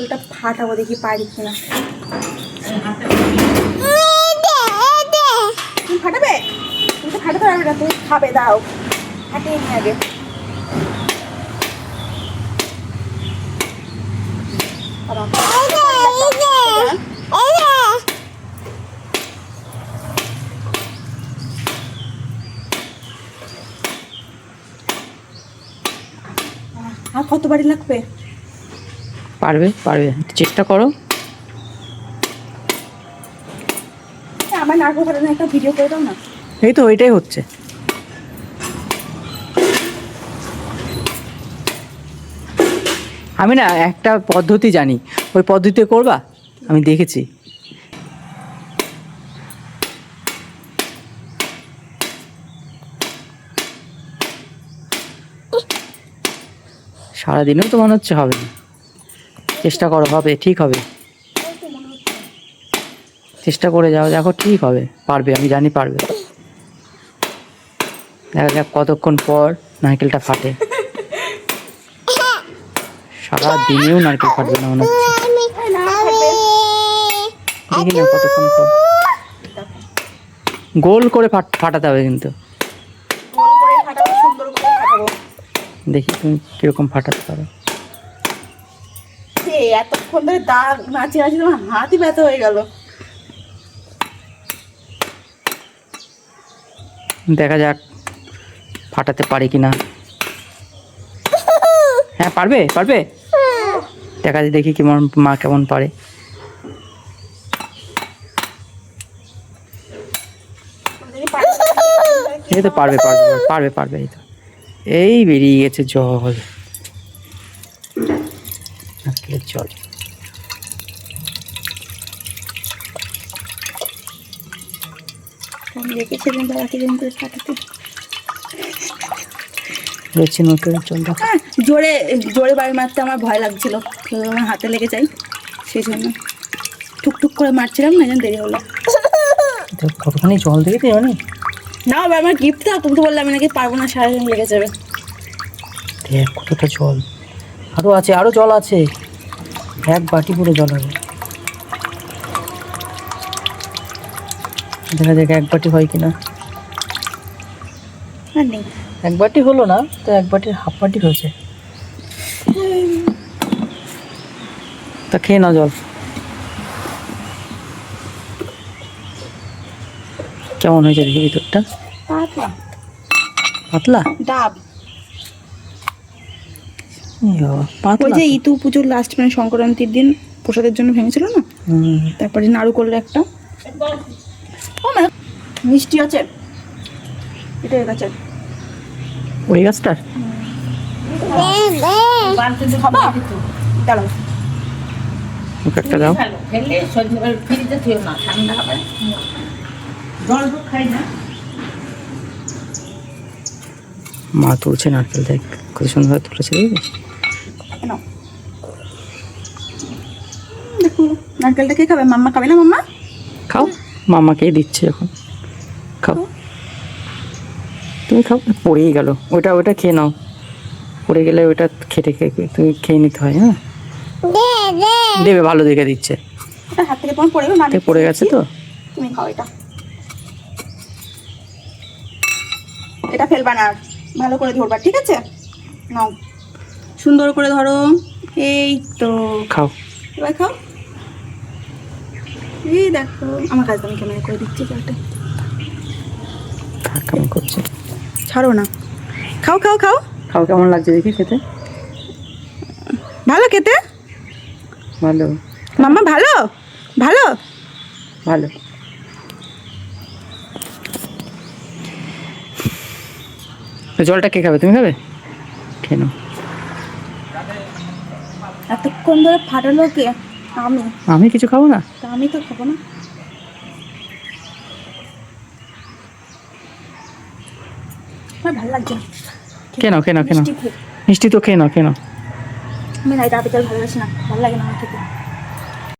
ওইটা ফাটাবো দেখি পারি কিনা। তুমি ফাটাবে? তুমি তো ফাটাতে পারবে না তুমি খাবে দাও। ফাটিয়ে নিয়ে আগে। আর কত বাড়ি লাগবে? পারবে পারবে। চেষ্টা করো। আমার নারকেল ফাটানোর একটা ভিডিও করে দাও না। এই তো ওইটাই হচ্ছে। আমি না একটা পদ্ধতি জানি। ওই পদ্ধতিতে করবা? আমি দেখেছি। সারাদিনেও তো মনে হচ্ছে হবে না। চেষ্টা করো, হবে, ঠিক হবে। চেষ্টা করে যাও, দেখো ঠিক হবে, পারবে, আমি জানি পারবে। দেখা যাক কতক্ষণ পর নারকেলটা ফাটে। সারা দিনেও নারকেল ফাটবে না মনে হচ্ছে। গোল করে ফাট- ফাটাতে হবে কিন্তু। দেখি তুমি কীরকম ফাটাতে পারো। এতক্ষণ ধরে দাগ নাচে নাচে তোমার হাতই ব্যথা হয়ে গেল। দেখা যাক, ফাটাতে পারি কিনা। হ্যাঁ পারবে পারবে? দেখা যাক, দেখি কেমন, মা কেমন পারে। এই তো পারবে পারবে পারবে পারবে, এই তো। এই বেরিয়ে গেছে জল। দাদা করে ফাটাতে। রয়েছে জলটা হ্যাঁ জোরে জোরে বাড়ি মারতে আমার ভয় লাগছিল। তো আমার হাতে লেগে যাই সেই জন্য টুকটুক করে মারছিলাম না যেন দেরি হলো। কতখানি জল দেখেছি জানি না বাবা আমার গিফট দাও তুমি তো বললে আমি নাকি পারব না সারাদিন লেগে যাবে। দেখ কতটা জল। আরও আছে আরও জল আছে। এক বাটি পুরো জল হবে। দেখা যাক এক বাটি হয় কিনা। এক বাটি হলো না তো এক বাটির হাফ বাটি হয়েছে। তা খেয়ে নাও জল। কেমন হয়েছে দেখি ভিতরটা? পাতলা। পাতলা? ডাব। ওই যে ইতু পুজোর লাস্ট মানে সংক্রান্তির দিন প্রসাদের জন্য ভেঙেছিল না? তারপরে নাড়ু করলে একটা। ও মা মিষ্টি আছে। এটা ওই গাছটার? দাঁড়াও। একটা দাও। মা তুলছে নারকেল দেখ কত সুন্দর তুলেছে নাও দেখো নারকেলটা কে খাবে? মাম্মা খাবে না মাম্মা? খাও মামাকেই দিচ্ছে এখন। খাও। তুমি খাও পড়েই গেল। ওটা ওটা খেয়ে নাও। পড়ে গেলে ওটা খেতে খেয়ে তুমি খেয়ে নিতে হয় হ্যাঁ? দেবে ভালো দেখে দিচ্ছে। হাত থেকে তোমার পড়ে গেলো পড়ে গেছে তো? তুমি খাও এটা। এটা ফেলবা না ভালো করে ধরবা ঠিক আছে? নাও। সুন্দর করে ধরো। এই তো। খাও। এবার খাও। এই দেখো আমার কাছে আমি ক্যামেরা করে দিচ্ছি কেমন করছে। ছাড়ো না। খাও খাও খাও। খাও কেমন লাগছে দেখি খেতে? ভালো খেতে? ভালো। মাম্মা ভালো? ভালো? ভালো। জলটা কে খাবে? তুমি খাবে? নাও। এতক্ষণ ধরে ফাটালো কে? আমি। আমি কিছু খাব না? তা আমি তো খাব না। আমার ভালো লাগছে না। কেন কেন খেয়ে মিষ্টি তো খেয়ে নাও খেয়ে নাও। আমি এটা আপেল ভালোবাসি না। ভালো লাগে না আমার খেতে।